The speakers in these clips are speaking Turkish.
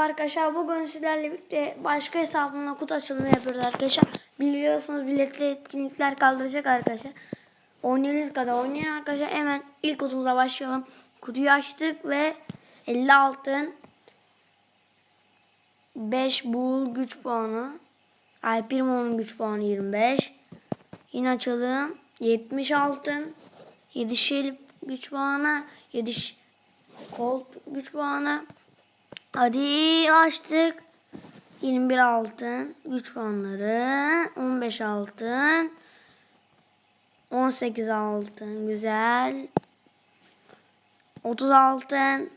arkadaşlar. Bugün sizlerle birlikte başka hesabımla kutu açılımı yapıyoruz arkadaşlar. Biliyorsunuz biletli etkinlikler kaldıracak arkadaşlar. Oynayınız kadar oynayın arkadaşlar. Hemen ilk kutumuza başlayalım. Kutuyu açtık ve 50 altın 5 bul güç puanı. Alpirmo'nun güç puanı 25. Yine açalım. 70 altın. 7 şerif güç puanı. 7 kol güç puanı. Hadi açtık. 21 altın. Güç puanları. 15 altın. 18 altın. Güzel. 30 altın.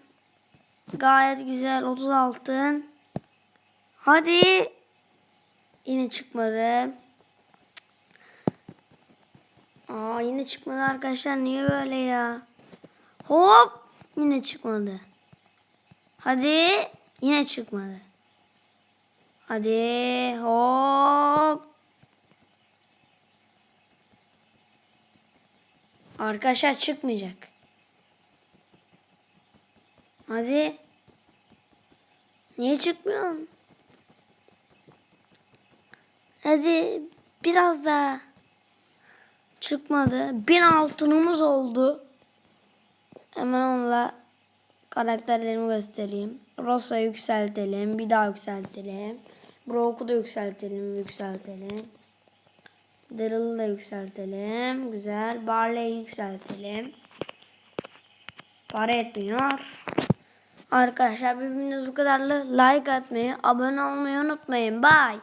Gayet güzel. 30 altın. Hadi. Yine çıkmadı. Aa yine çıkmadı arkadaşlar. Niye böyle ya? Hop. Yine çıkmadı. Hadi. Yine çıkmadı. Hadi. Hop. Arkadaşlar çıkmayacak. Hadi. Niye çıkmıyor? Hadi biraz daha. Çıkmadı. Bin altınımız oldu. Hemen onunla karakterlerimi göstereyim. Rosa yükseltelim. Bir daha yükseltelim. Brock'u da yükseltelim. Yükseltelim. Daryl'ı da yükseltelim. Güzel. Barley'i yükseltelim. Para etmiyor. Arkadaşlar birbiriniz bu kadarla like atmayı, abone olmayı unutmayın. Bye.